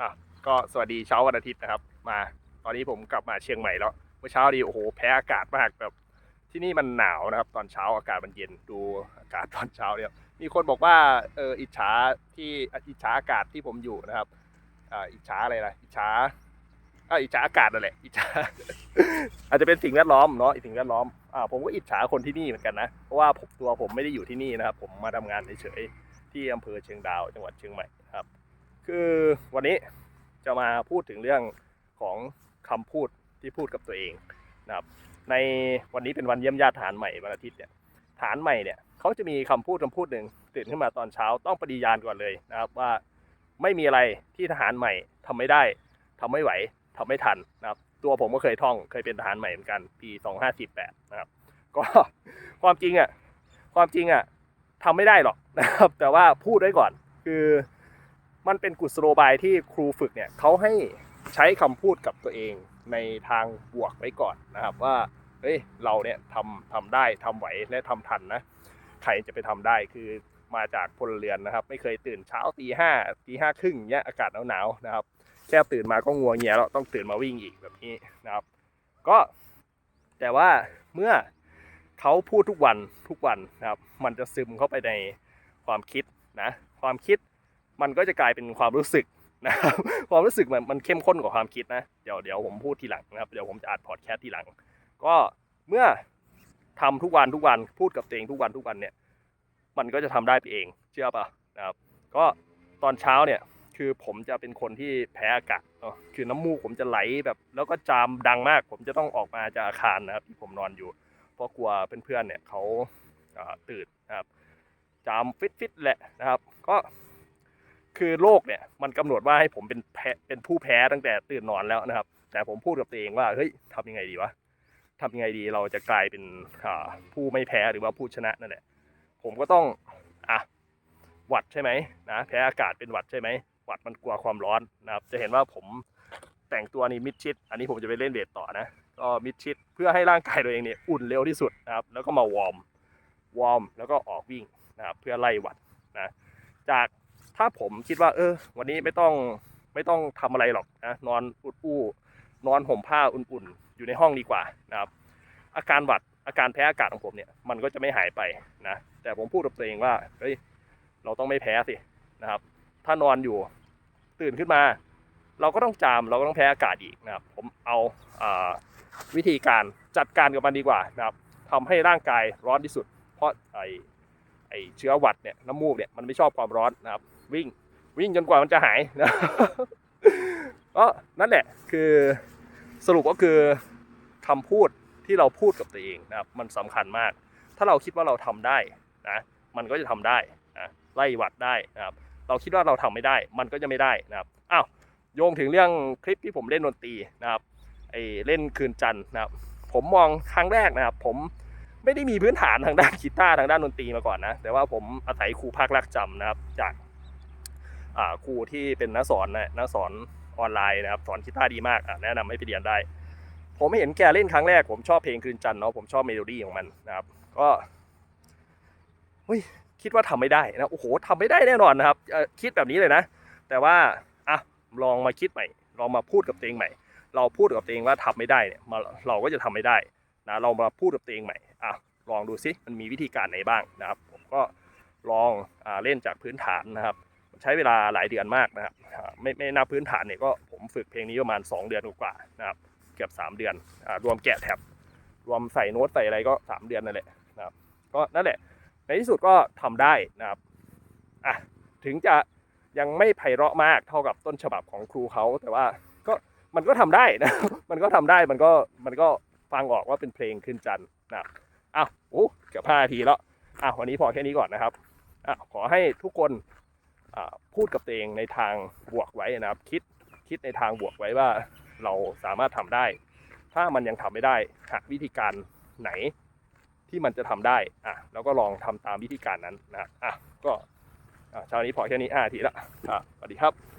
อะก็สวัสดีเช้าวันอาทิตย์นะครับ มา ตอนนี้ผมกลับมาเชียงใหม่แล้วเมื่อเช้าดีโอ้โหแพ้อากาศมากแบบที่นี่มันหนาวนะครับ ตอนเช้าอากาศมันเย็นดูอากาศตอนเช้าเนี่ยมีคนบอกว่าเอออิจฉาที่อิจฉาอากาศที่ผมอยู่นะครับอ่าอิจฉาอะไรล่ะอิจฉาอ่าอิจฉาอากาศนั่นแหละอิจฉาอาจจะเป็นสิ่งแวดล้อมเนาะสิ่งแวดล้อมอ่าผมก็อิจฉาคนที่นี่เหมือนกันนะเพราะว่าผมตัวผมไม่ได้อยู่ที่นี่นะครับ ผมมาทำงานเฉยๆที่อำเภอเชียงดาว จังหวัดเชียงใหม่ คือวันนี้จะมาพูดถึงเรื่องของคำพูดที่พูดกับตัวเองนะครับในวันนี้เป็นวันเยี่ยมญาติฐานใหม่วันอาทิตย์เนี่ยฐานใหม่เนี่ยเขาจะมีคำพูดคำพูดหนึ่งตื่นขึ้นมาตอนเช้าต้องปฏิญาณก่อนเลยนะครับว่าไม่มีอะไรที่ทหารใหม่ทำไม่ได้ทำไม่ไหวทำไม่ทันนะครับ ตัวผมก็เคยท่องเคยเป็นทหารใหม่เหมือนกันปี2548นะครับ ก็ความจริงอะความจริงอะทำไม่ได้หรอกนะครับ แต่ว่าพูดไว้ก่อนคือ มันเป็นกุศโลบายที่ครูฝึกเนี่ยเขาให้ใช้คำพูดกับตัวเองในทางบวกไว้ก่อนนะครับว่าเฮ้ยเราเนี่ยทำทำได้ทำไหวและทำทันนะใครจะไปทำได้คือมาจากพลเรือนนะครับ ไม่เคยตื่นเช้าตีห้าตีห้าครึ่งเนี้ยอากาศหนาวๆนะครับ แค่ตื่นมาก็งัวเงียแล้วต้องตื่นมาวิ่งอีกแบบนี้นะครับ ก็แต่ว่าเมื่อเขาพูดทุกวันทุกวันนะครับ มันจะซึมเข้าไปในความคิดนะความคิด มันก็จะกลายเป็นความรู้สึกนะครับความรู้สึกมันมันเข้มข้นกว่าความคิดนะเดี๋ยวเดี๋ยวผมพูดทีหลังนะครับเดี๋ยวผมจะอัดพอดแคสต์ทีหลัง ก็เมื่อทำทุกวันทุกวันพูดกับตัวเองทุกวันทุกวันเนี่ยมันก็จะทำได้ไปเองเชื่อป่ะนะครับก็ตอนเช้าเนี่ยคือผมจะเป็นคนที่แพ้อากาศเนาะคือน้ำมูกผมจะไหลแบบแล้วก็จามดังมาก ผมจะต้องออกมาจากอาคารนะครับที่ผมนอนอยู่ เพราะกลัวเพื่อนๆเนี่ยเขาอ่าตื่นนะครับจามฟิตๆแหละนะครับ ก็ คือโรคเนี่ยมันกำหนดว่าให้ผมเป็นแพ้เป็นผู้แพ้ตั้งแต่ตื่นนอนแล้วนะครับ แต่ผมพูดกับตัวเองว่าเฮ้ยทำยังไงดีวะทำยังไงดีเราจะกลายเป็นผู้ไม่แพ้หรือว่าผู้ชนะนั่นแหละผมก็ต้องอะหวัดใช่ไหมนะแพ้อากาศเป็นหวัดใช่ไหมหวัดมันกลัวความร้อนนะครับ จะเห็นว่าผมแต่งตัวนี่มิดชิด อันนี้ผมจะไปเล่นเวทต่อนะก็มิดชิดเพื่อให้ร่างกายตัวเองเนี่ยอุ่นเร็วที่สุดนะครับ แล้วก็มาวอร์มวอร์มแล้วก็ออกวิ่งนะครับเพื่อไล่หวัดนะจาก ถ้าผมคิดว่า เออ วันนี้ไม่ต้องไม่ต้องทำอะไรหรอกนะนอนอุดอู้นอนห่มผ้าอุ่นๆ อยู่ในห้องดีกว่านะครับ อาการหวัดอาการแพ้อากาศของผมเนี่ยมันก็จะไม่หายไปนะแต่ผมพูดกับตัวเองว่าเฮ้ยเราต้องไม่แพ้สินะครับ ถ้านอนอยู่ตื่นขึ้นมา เราก็ต้องจามเราก็ต้องแพ้อากาศอีกนะครับ ผมเอาอาวิธีการจัดการกับมันดีกว่านะครับทำให้ร่างกายร้อนที่สุด เพราะไอไอเชื้อหวัดเนี่ยน้ำมูกเนี่ยมันไม่ชอบความร้อนนะครับ วิ่งวิ่งจนกว่ามันจะหายนะก็นั่นแหละคือสรุปก็คือคำพูดที่เราพูดกับตัวเองนะครับ มันสำคัญมาก ถ้าเราคิดว่าเราทำได้นะมันก็จะทำได้นะไล่หวัดได้นะครับ เราคิดว่าเราทำไม่ได้ มันก็จะไม่ได้นะครับอ้าวโยงถึงเรื่องคลิปที่ผมเล่นดนตรีนะครับไอเล่นคืนจันทร์นะครับ ผมมองครั้งแรกนะครับ ผมไม่ได้มีพื้นฐานทางด้านกีตาร์ทางด้านดนตรีมาก่อนนะ แต่ว่าผมอาศัยครูภาครักจำนะครับ จาก ครูที่เป็นนักสอนนะนักสอนออนไลน์นะครับสอนกีตาร์ดีมากอะแนะนำให้ไปเรียนได้ ผมเห็นแกเล่นครั้งแรกผมชอบเพลงคืนจันทร์เนาะผมชอบเมโลดี้ของมันนะครับ ก็เฮ้ยคิดว่าทำไม่ได้นะโอ้โหทำไม่ได้แน่นอนนะครับคิดแบบนี้เลยนะ แต่ว่าอะลองมาคิดใหม่ลองมาพูดกับตัวเองใหม่ เราพูดกับตัวเองว่าทำไม่ได้เนี่ยมาเราก็จะทำไม่ได้นะเรามาพูดกับตัวเองใหม่อะลองดูซิมันมีวิธีการไหนบ้างนะครับ ผมก็ลองอเล่นจากพื้นฐานนะครับ ใช้เวลาหลายเดือนมากนะครับไม่ไม่นับพื้นฐานเนี่ยก็ผมฝึกเพลงนี้ประมาณ 2 เดือนกว่านะครับเกือบ 3 เดือนอรวมแกะแท็บรวมใส่โน้ตใส่อะไรก็ 3 เดือนนั่นแหละนะครับก็นั่นแหละ ในที่สุดก็ทำได้นะครับอะถึงจะยังไม่ไพเราะมากเท่ากับต้นฉบับของครูเขาแต่ว่าก็มันก็ทำได้นะมันก็ทำได้มันก็มันก็ฟังออกว่าเป็นเพลงขึ้นจันนะครับอ้าวโอ้เกือบห้านาทีแล้วอะวันนี้พอแค่นี้ก่อนนะครับอะขอให้ทุกคน พูดกับตัวเองในทางบวกไว้นะครับ คิดคิดในทางบวกไว้ว่าเราสามารถทำได้ ถ้ามันยังทำไม่ได้หาวิธีการไหนที่มันจะทำได้อะแล้วก็ลองทำตามวิธีการนั้นนะอะก็เช้านี้พอแค่นี้อะทีละอะสวัสดีครับ